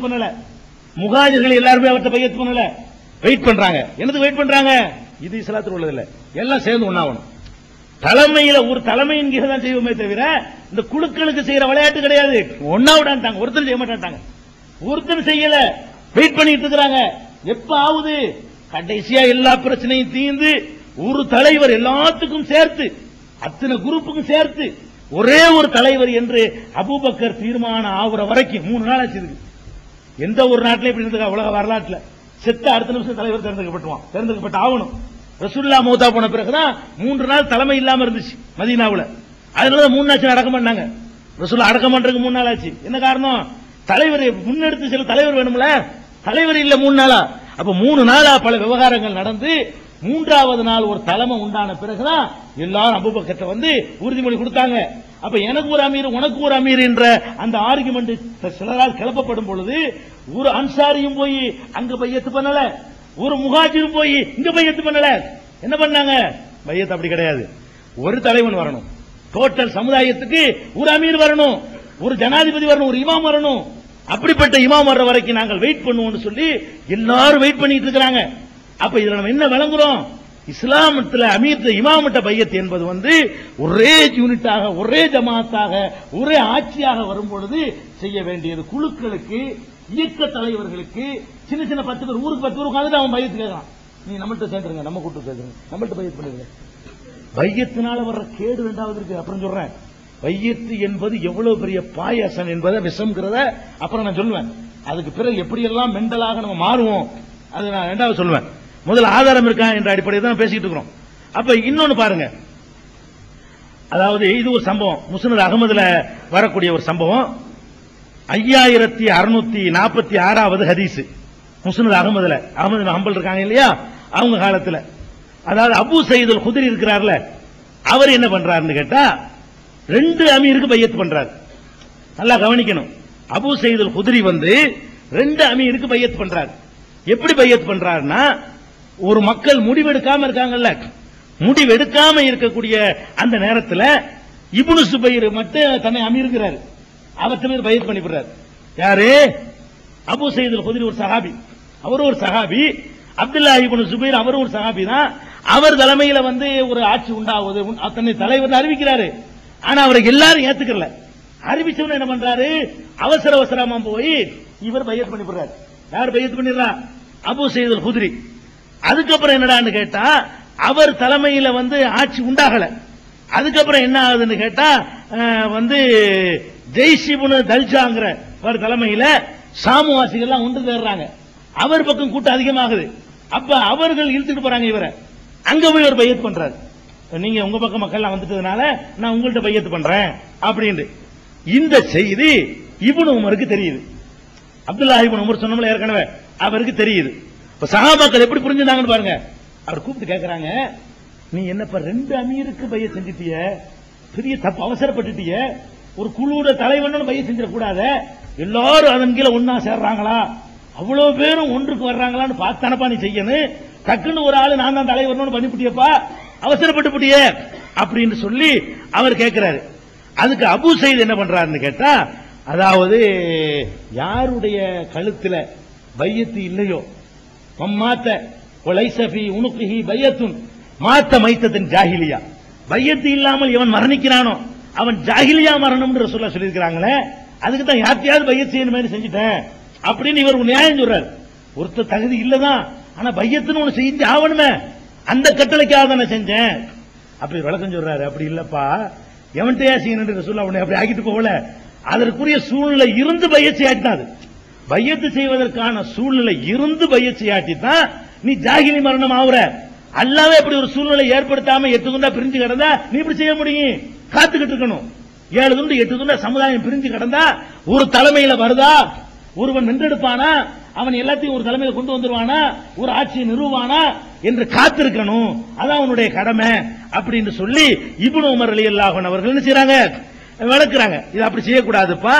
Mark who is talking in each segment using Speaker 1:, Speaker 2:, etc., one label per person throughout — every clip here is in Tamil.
Speaker 1: பண்ணல முகாஜர்கள் எல்லாருமே அவர்கிட்ட பையத்து பண்ணல வெயிட் பண்றாங்க. என்னது வெயிட் பண்றாங்க? இது இஸ்லாத்தில் உள்ளது இல்ல எல்லாம் சேர்ந்து ஒன்னாகணும் தலைமையில ஒரு தலைமையின் கீழ தான் செய்வோமே தவிர இந்த குழுக்களுக்கு செய்யற விளையாட்டு கிடையாது. ஒன்னா விடாண்டாங்க ஒருத்தர் செய்ய மாட்டாங்க ஒருத்தர் செய்யல. வெயிட் பண்ணிட்டு இருக்கிறாங்க. எப்ப ஆகுது? கடைசியா எல்லா பிரச்சனையும் தீர்ந்து ஒரு தலைவர் எல்லாத்துக்கும் சேர்த்து அத்தனை குரூப்புக்கும் சேர்த்து ஒரே ஒரு தலைவர் என்று அபுபக்கர் தீர்மானம் ஆகுற வரைக்கும் மூணு நாள் ஆச்சு இதுக்கு. எந்த ஒரு நாட்டிலும் இப்படி இருந்திருக்கா? உலக வரலாற்றுல. செத்த அடுத்த நிமிஷம் தலைவர் தேர்ந்தெடுக்கப்பட்டுவான் தேர்ந்தெடுக்கப்பட்ட ஆகணும். ரசூல்லா மௌத்தா போன பிறகுதான் மூன்று நாள் தலைமை இல்லாம இருந்துச்சு மதீனாவுல. அதனால மூணு நாள் அடக்கம் பண்ணாங்க. ரசூல்லா அடக்கம் பண்றதுக்கு மூணு நாள் ஆச்சு. என்ன காரணம்? தலைவர் முன்னெடுத்து சில தலைவர் வேணும்ல? தலைவர் இல்ல மூணு நாளா? அப்ப மூணு நாளா பல விவகாரங்கள் நடந்து மூன்றாவது நாள் ஒரு தலைமை உண்டான பிறகுதான் எல்லாரும் அபுபக்கத்தை வந்து உறுதிமொழி கொடுத்தாங்க. அப்ப எனக்கு ஒரு அமீர் உனக்கு ஒரு அமீர் என்ற அந்த ஆர்குமெண்ட் சிலரால் கிளப்பப்படும் பொழுது ஒரு அன்சாரியும் போய் அங்க பையத்து பண்ணல. ஒரு முகாஜிரும் போய் இங்க பையத்து பண்ணல. என்ன பண்ணாங்க? பையத்து அப்படி கிடையாது. ஒரு தலைவன் வரணும். டோட்டல் சமுதாயத்துக்கு ஒரு அமீர் வரணும். ஒரு ஜனாதிபதி வரணும் ஒரு இமாம் வரணும். அப்படிப்பட்ட இமாம் வர்ற வரைக்கும் நாங்கள் வெயிட் பண்ணுவோம்னு சொல்லி எல்லாரும் வெயிட் பண்ணிட்டு இருக்கிறாங்க. அப்ப இதுல நம்ம என்ன விளங்குறோம்? இஸ்லாமத்தில் அமீர்த்த இமாமட்ட பையத் என்பது வந்து ஒரே யூனிட்டாக ஒரே ஜமாத்தாக ஒரே ஆட்சியாக வரும் பொழுது செய்ய வேண்டியது. குழுக்களுக்கு இயக்க தலைவர்களுக்கு சின்ன சின்ன பத்து பேர் ஊருக்கு பத்து பேர் உட்காந்து அவன் பையத்து கேட்கறான். நீ நம்மகிட்ட சேர்ந்துருங்க நம்ம கூட்டு சேர்ந்துருங்க. நம்மகிட்ட பையத் பண்ணிருங்க பையத்தினால வர்ற கேடு ரெண்டாவது இருக்கு. அப்புறம் சொல்றேன். பையத்து என்பது எவ்வளவு பெரிய பாயாசம் என்பதை விஷம்ங்கிறத அப்புறம் நான் சொல்லுவேன். அதுக்கு பிறகு எப்படியெல்லாம் மெண்டலாக நம்ம மாறுவோம் அது நான் ரெண்டாவது சொல்லுவேன். முதல்ல ஆதாரம் இருக்கா என்ற அடிப்படையில் தான் பேசிட்டு இருக்கிறோம். அப்ப இன்னொன்னு பாருங்க. அதாவது இது ஒரு சம்பவம். முஸ்னத் அகமதுல வரக்கூடிய ஒரு சம்பவம். ஐயாயிரத்தி அறுநூத்தி நாற்பத்தி ஆறாவது ஹதீஸ். முஸ்னத் அகமதுல. அகமது ஹம்பல் இருக்காங்க இல்லையா? அவங்க காலத்துல. அதாவது அபு சயீதுல் குதிரி இருக்கிறார்ல. அவர் என்ன பண்றாருன்னு கேட்டா ரெண்டு அமீருக்கு பையத்து பண்றாரு. நல்லா கவனிக்கணும். அபு சயீதுல் குதிரி வந்து ரெண்டு அமீருக்கு பையத்து பண்றாரு. எப்படி பையத்து பண்றாருன்னா ஒரு மக்கள் முடிவெடுக்காம இருக்காங்கல்ல? முடிவெடுக்காம இருக்கக்கூடிய அந்த நேரத்தில் இபுனு சுபைர் மட்டும் தன்னை அமீருங்கிறாரு அவர் பேர் பயிர் பண்ணிவிடுறார். யாரு? அபு சயீதுல் குதிரி ஒரு சஹாபி. அவர் ஒரு சஹாபி. அப்துல்லா இபுனு சுபைர் அவரும் ஒரு சஹாபி தான். அவர் தலைமையில வந்து ஒரு ஆட்சி உண்டாவது தன்னை தலைவர் அறிவிக்கிறாரு. ஆனா அவரை எல்லாரும் ஏத்துக்கல அறிவிச்சவன என்ன பண்றாரு? அவசர அவசரமா போய் இவர் பையத் பண்ணிவிடுறாரு. யார் பையத் பண்ணிடுறா? அபு சயீதுல் குதிரி அதுக்கப்புறம் என்னடான்னு கேட்டா அவர் தலைமையில வந்து ஆட்சி உண்டாகல. அதுக்கப்புறம் என்ன ஆகுதுன்னு கேட்டா வந்து ஜெய்சிபுனு தல்ஜாங்கிற அவர் தலைமையில சாமுவாசிகள்லாம் ஒன்று சேர்றாங்க. அவர் பக்கம் கூட்டம் அதிகமாகுது. அப்ப அவர்கள் இழுத்துட்டு போறாங்க இவரை. அங்க போய் ஒரு பையத்து பண்றாரு. நீங்க உங்க பக்கம் மக்கள் வந்துட்டதுனால நான் உங்கள்ட்ட பையத்து பண்றேன் அப்படின்னு இந்த செய்தி இவனு உமருக்கு தெரியுது. அப்துல்லா இப்னு உமர் சொன்னோம்ல ஏற்கனவே அவருக்கு தெரியுது. இப்ப சகாபாக்கள் எப்படி புரிஞ்சுட்டாங்கன்னு பாருங்க. அவர் கூப்பிட்டு கேட்கறாங்க நீ என்னப்பா ரெண்டு அமீருக்கு பைய செஞ்சிட்டிய? பெரிய தப்பு அவசரப்பட்டுட்டிய? ஒரு குழுவோட தலைவன் பைய செஞ்சிடக்கூடாத? எல்லாரும் அதன் கீழே ஒன்னா சேர்றாங்களா? அவ்வளவு பேரும் ஒன்றுக்கு வர்றாங்களான்னு பார்த்தானப்பா நீ செய்யணும்? டக்குன்னு ஒரு ஆளு நான் தான் தலைவர்னு பண்ணிவிட்டியப்பா அவசரப்பட்டு புட்டிய அப்படின்னு சொல்லி அவர் கேட்கிறாரு அதுக்கு அபு சைத் என்ன பண்றாருன்னு கேட்டா அதாவது யாருடைய கழுத்துல பையத்து இல்லையோ மாத்த ஒலைசபி உனுக்குஹி பையத்துன். மாத்த மைத்தத்தின் ஜாகிலியா. பையத்து இல்லாமல் எவன் மரணிக்கிறானோ அவன் ஜாகிலியா மரணம்ன்ற சொல்ல சொல்லியிருக்கிறாங்களே அதுக்கு தான் யார்த்தையாவது பையத் செய்யணும் மாதிரி செஞ்சுட்டேன். அப்படின்னு இவர் நியாயம் சொல்றாரு. ஒருத்தர் தகுதி இல்லதான் ஆனா பையத்துன்னு ஒண்ணு செஞ்சு ஆவணுமே. அந்த கட்டளைக்காக தானே செஞ்சேன். அப்படி விளக்கம் சொல்றாரு அப்படி இல்லப்பா. எவன்கிட்டயா செய்யணும் சொல்ல உடனே அப்படி ஆகிட்டு போகல. அதற்குரிய சூழ்நிலை இருந்து பையச்சி ஆட்டினாது பையத்து செய்வதற்கான சூழ்நிலை இருந்து பையச்சி தான் நீ ஜாகிலி மரணம் ஆகுற அல்லாவே அப்படி ஒரு சூழ்நிலை ஏற்படுத்தாம எட்டு துண்டா பிரிஞ்சு கிடந்தா நீ இப்படி செய்ய முடியும்? காத்துக்கிட்டு இருக்கணும். ஏழு துண்டு எட்டு துண்டா சமுதாயம் பிரிஞ்சு கிடந்தா ஒரு தலைமையில வருதா? ஒருவன் வென்றெடுப்பானா அவன் எல்லாத்தையும் ஒரு தலைமையில கொண்டு வந்துருவானா? ஒரு ஆட்சியை நிறுவானா என்று காத்திருக்கணும். அதான் அவனுடைய கடமை. அப்படின்னு சொல்லி இப்னு உமர் அலி அல்லாஹன் அவர்கள் என்ன செய்யறாங்க விளக்குறாங்க இது அப்படி செய்யக்கூடாதுப்பா.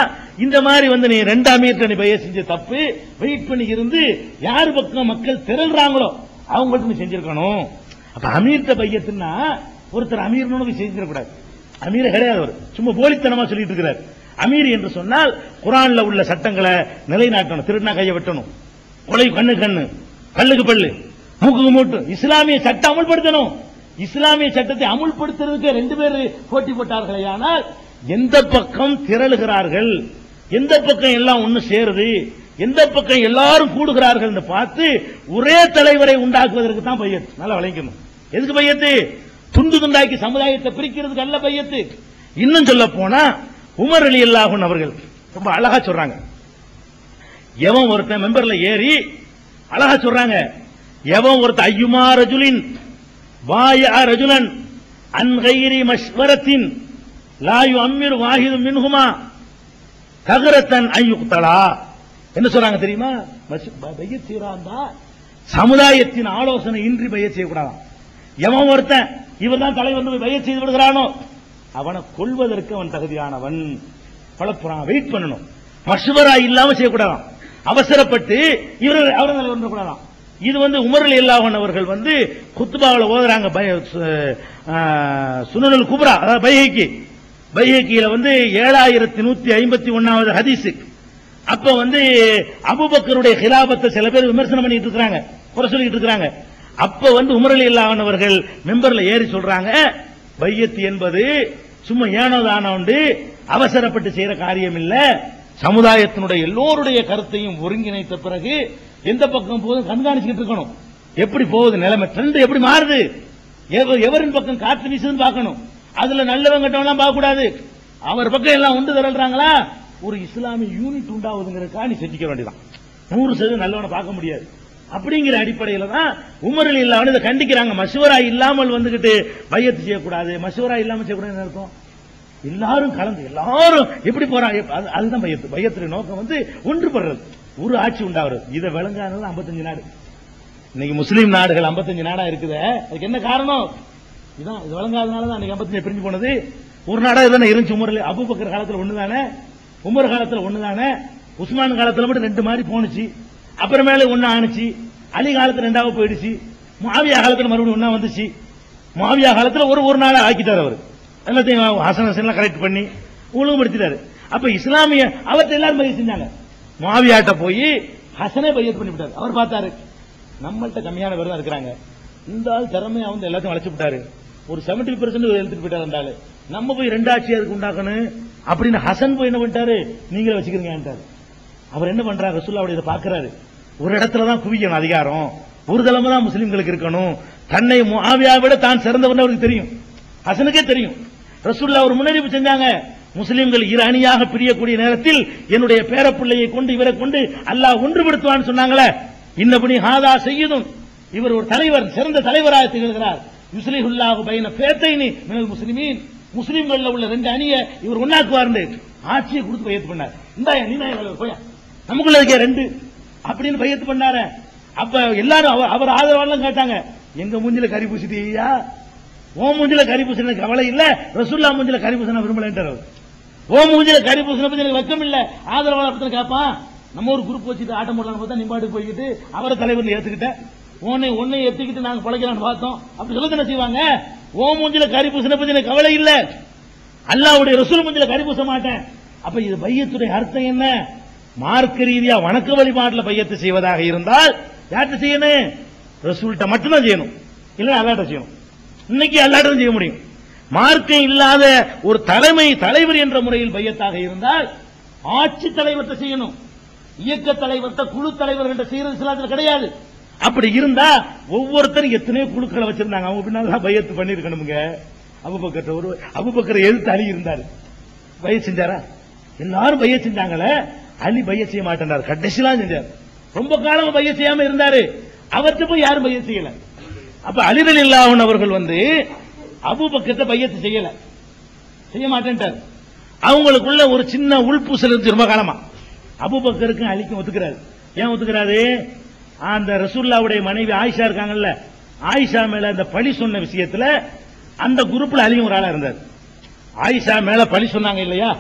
Speaker 1: இந்த மாதிரி வந்து நீ ரெண்டு மீட்டர் நீ பைய செஞ்ச தப்பு வெயிட் பண்ணி இருந்து யார் பக்கம் மக்கள் திரள்றாங்களோ அவங்கள்ட்ட நீ செஞ்சிருக்கணும். அப்ப அமீர்த்த பையத்துன்னா ஒருத்தர் அமீர்னு செஞ்சிடக்கூடாது. அமீர் கிடையாது அவர். சும்மா போலித்தனமா சொல்லிட்டு இருக்கிறார் அமீர் என்று சொன்னால் குரான்ல உள்ள சட்டங்களை நிலைநாட்டணும். திருடினா கையை வெட்டணும். கொலை கண்ணு கண்ணு. பல்லுக்கு பல்லு. மூக்குக்கு மூட்டு. இஸ்லாமிய சட்டம் அமுல்படுத்தணும். இஸ்லாமிய சட்டத்தை அமுல்படுத்துறதுக்கு ரெண்டு பேர் போட்டி போட்டார்களே ஆனால் எந்த பக்கம் திரளுகிறார்கள்? எந்த பக்கம் எல்லாம் ஒன்னு சேருது? எந்த பக்கம் எல்லாரும் கூடுகிறார்கள் பார்த்து ஒரே தலைவரை உண்டாக்குவதற்கு தான் பையத்து. நல்லா விளைக்கணும் எதுக்கு பையத்து? துண்டு துண்டாக்கி சமுதாயத்தை பிரிக்கிறதுக்கு அல்ல பையத்து. இன்னும் சொல்ல போனா உமர் அலி அல்லாஹன் அவர்கள் ரொம்ப அழகா சொல்றாங்க. எவன் ஒருத்தன் மெம்பர்ல ஏறி அழகா சொல்றாங்க. எவன் ஒருத்தன் ஐயுமா ரஜுலின் வாயா ரஜுலன் அன்கைரி மஸ்வரத்தின் மஷ்வரத்தின் லாயு அம்மிர் வாஹிது மின்ஹுமா. தகரத்தன் ஐயுக்தலா என்ன சொல்றாங்க தெரியுமா? மஸ்- செய்யறாந்தா சமுதாயத்தின் ஆலோசனை இன்றி பையத் செய்யக்கூடாது எவன் ஒருத்தன் இவன் தான் தலைவர் போய் செய்து விடுகிறானோ அவனை கொல்வதற்கு அவன் தகுதியானவன். பழப்புறான் வெயிட் பண்ணணும். மசுவரா இல்லாம செய்யக்கூடாதான். அவசரப்பட்டு இவர் அவரை தலைவர் இது வந்து உமரில் இல்லாவன் அவர்கள் வந்து குத்துபாவில் ஓதுறாங்க பய- சு- அதாவது பைஹைக்கு. பைஹைக்கியில வந்து ஏழாயிரத்தி நூத்தி ஐம்பத்தி ஒன்னாவது ஹதீஸ். அப்ப வந்து அபுபக்கருடைய ஹிலாபத்தை சில பேர் விமர்சனம் பண்ணிட்டு இருக்காங்க குறை சொல்லிட்டு இருக்காங்க அப்ப வந்து உமரலி இல்லாதவர்கள் மெம்பர்ல ஏறி சொல்றாங்க பையத்து என்பது சும்மா ஏனோ தானோண்டு அவசரப்பட்டு செய்யற காரியம் இல்ல சமுதாயத்தினுடைய எல்லோருடைய கருத்தையும் ஒருங்கிணைத்த பிறகு எந்த பக்கம் போதும் கண்காணிச்சுக்கிட்டு இருக்கணும். எப்படி போகுது நிலைமை ட்ரெண்ட் எப்படி மாறுது? எவர் எவரின் பக்கம் காற்று வீசுதுன்னு பார்க்கணும். அதுல நல்லவங்க பார்க்கக்கூடாது. பார்க்க கூடாது அவர் பக்கம் எல்லாம் உண்டு திரள்றாங்களா? ஒரு இஸ்லாமிய யூனிட் உண்டாவதுங்கிறதுக்காக நீ செஞ்சுக்க வேண்டியதான் நூறு சதவீதம் நல்லவனை பார்க்க முடியாது. அப்படிங்கிற அடிப்படையில தான் உமரில் இல்லாமல் இதை கண்டிக்கிறாங்க. மசூரா இல்லாமல் வந்துகிட்டு பையத்து செய்யக்கூடாது. மசூரா இல்லாமல் செய்யக்கூடாதுன்னு அர்த்தம்? எல்லாரும் கலந்து எல்லாரும் எப்படி போறாங்க? அது- அதுதான் பையத்து பையத்துல நோக்கம் வந்து ஒன்றுபடுறது. ஒரு ஆட்சி உண்டாகிறது. இதை விளங்காதது 55 நாடு. இன்னைக்கு முஸ்லீம் நாடுகள் 55 நாடா இருக்குது. அதுக்கு என்ன காரணம்? இதான் இது வழங்காதனால தான் அன்னைக்கு 55 பிரிஞ்சு போனது. ஒரு நாடா இதுதானே இருந்துச்சு உமர்ல. அபூபக்கர் காலத்துல ஒண்ணுதானே? உமர் ஒன்று ஒண்ணுதானே? உஸ்மான் காலத்தில் மட்டும் ரெண்டு மாதிரி போனுச்சு அப்புறமேல ஒண்ணு ஆணுச்சு. அலி காலத்தில் ரெண்டாவது போயிடுச்சு. மாவியா காலத்தில் மறுபடியும் ஒன்றா வந்துச்சு. மாவியா காலத்தில் ஒரு ஒரு நாளாக ஆக்கிட்டார் அவர். எல்லாத்தையும் ஹசன் ஹசன் கரெக்ட் பண்ணி ஒழுங்குபடுத்திட்டாரு. அப்ப இஸ்லாமிய அவர்கிட்ட எல்லாரும் பயிர் செஞ்சாங்க. மாவியாட்ட போய் ஹசனே பயிர் பண்ணி விட்டார். அவர் பார்த்தாரு நம்மள்கிட்ட கம்மியான பேர் தான் இருக்கிறாங்க. இந்த ஆள் திறமையா வந்து எல்லாத்தையும் வளைச்சு விட்டாரு. ஒரு 70% பெர்சென்ட் எடுத்துட்டு போயிட்டாரு நம்ம போய் ரெண்டு அதுக்கு உண்டாக்கணும். அப்படின்னு ஹசன் போய் என்ன பண்ணிட்டாரு? நீங்களே வச்சுக்கிறீங்கன்ட்டாரு அவர் என்ன பண்றாரு? ரசூல்லாவுடைய இதை பாக்குறாரு ஒரு இடத்துல தான் குவிக்கணும் அதிகாரம். ஒரு தலைமை தான் முஸ்லீம்களுக்கு இருக்கணும். தன்னை முஆவியா விட தான் சிறந்தவன் அவருக்கு தெரியும். ஹசனுக்கே தெரியும். ரசூல்லா ஒரு முன்னறிவு செஞ்சாங்க. முஸ்லீம்கள் இரு அணியாக பிரியக்கூடிய நேரத்தில் என்னுடைய பேரப்பிள்ளையை கொண்டு இவரை கொண்டு அல்லாஹ் ஒன்றுபடுத்துவான்னு சொன்னாங்களே. இன்னபடி ஹாதா செய்யதும் இவர் ஒரு தலைவர் சிறந்த தலைவராக திகழ்கிறார். யுஸ்லிஹுல்லாஹு பைன ஃபேத்தைனி மினல் முஸ்லிமீன். முஸ்லிம்கள்ல உள்ள ரெண்டு அணியை இவர் ஒன்னாக்குவார்னு ஆட்சியை கொடுத்து பையத்து பண்ணார். இந்தா நீ தான் எங்களுக்கு போயா. நமக்குள்ள இருக்க ரெண்டு. அப்படின்னு பையத்து பண்ணார. அப்ப எல்லாரும் அவர் அவர் ஆதரவாளம் கேட்டாங்க எங்க மூஞ்சில கறி பூசிட்டியா? ஓ மூஞ்சில கறி பூசின கவலை இல்ல. ரசுல்லா மூஞ்சில கறி பூசின விரும்பலன்றார் அவர். ஓ மூஞ்சில கறி பூசின பத்தி எனக்கு வெக்கம் இல்ல. ஆதரவாளர் கேட்பான் நம்ம ஒரு குரூப் வச்சுட்டு ஆட்டம் போடலாம் பார்த்தா நிம்பாட்டு போய்கிட்டு அவரை தலைவர் ஏத்துக்கிட்டேன். உன்னை உன்னை எத்திக்கிட்டு நாங்க பழைக்கலாம்னு பார்த்தோம். அப்படி சொல்ல தானே செய்வாங்க? ஓ மூஞ்சில கறி பூசின பத்தி எனக்கு கவலை இல்ல. அல்லாவுடைய ரசூல் மூஞ்சில கறி பூச மாட்டேன். அப்ப இது பையத்துடைய அர்த்தம் என்ன? மார்க்க ரீதியா வணக்க வழிபாட்டுல பையத்தை செய்வதாக இருந்தால் யார்கிட்ட செய்யணும்? ரசூல்கிட்ட மட்டும்தான் செய்யணும். இல்ல அல்லாட்ட செய்யணும். இன்னைக்கு அல்லாட்டும் செய்ய முடியும். மார்க்கம் இல்லாத ஒரு தலைமை தலைவர் என்ற முறையில் பையத்தாக இருந்தால் ஆட்சி தலைவர்கிட்ட செய்யணும். இயக்க தலைவர்கிட்ட குழு தலைவர்கிட்ட செய்யறது இஸ்லாத்தில் கிடையாது. அப்படி இருந்தா ஒவ்வொருத்தரும் எத்தனையோ குழுக்களை வச்சிருந்தாங்க. அவங்க பின்னால பையத்து பண்ணிருக்கணுங்க அபுபக்கர் ஒரு அபுபக்கர் எதிர்த்து அலி இருந்தாரு. பய செஞ்சாரா? எல்லாரும் பைய செஞ்சாங்களே. அலி பைய செய்ய மாட்டேன்றார். கடைசிலாம் செஞ்சார். ரொம்ப காலம் பைய செய்யாம இருந்தாரு. அவர்கிட்ட போய் யாரும் பைய செய்யல. அப்ப அலிரல் இல்லாஹன் அவர்கள் வந்து அபுபக்கத்தை பையத்து செய்யல. செய்ய மாட்டேன்ட்டார். அவங்களுக்குள்ள ஒரு சின்ன உள்பூசல் இருந்துச்சு ரொம்ப காலமா. அபுபக்கருக்கும் அலிக்கும் ஒத்துக்கிறாரு. ஏன் ஒத்துக்கிறாரு? அந்த ரசூல்லாவுடைய மனைவி ஆயிஷா இருக்காங்கல்ல ஆயிஷா மேல அந்த பழி சொன்ன விஷயத்துல அந்த குரூப்ல அலியும் ஒரு ஆளா இருந்தார். ஆயிஷா மேல பழி சொன்னாங்க இல்லையா?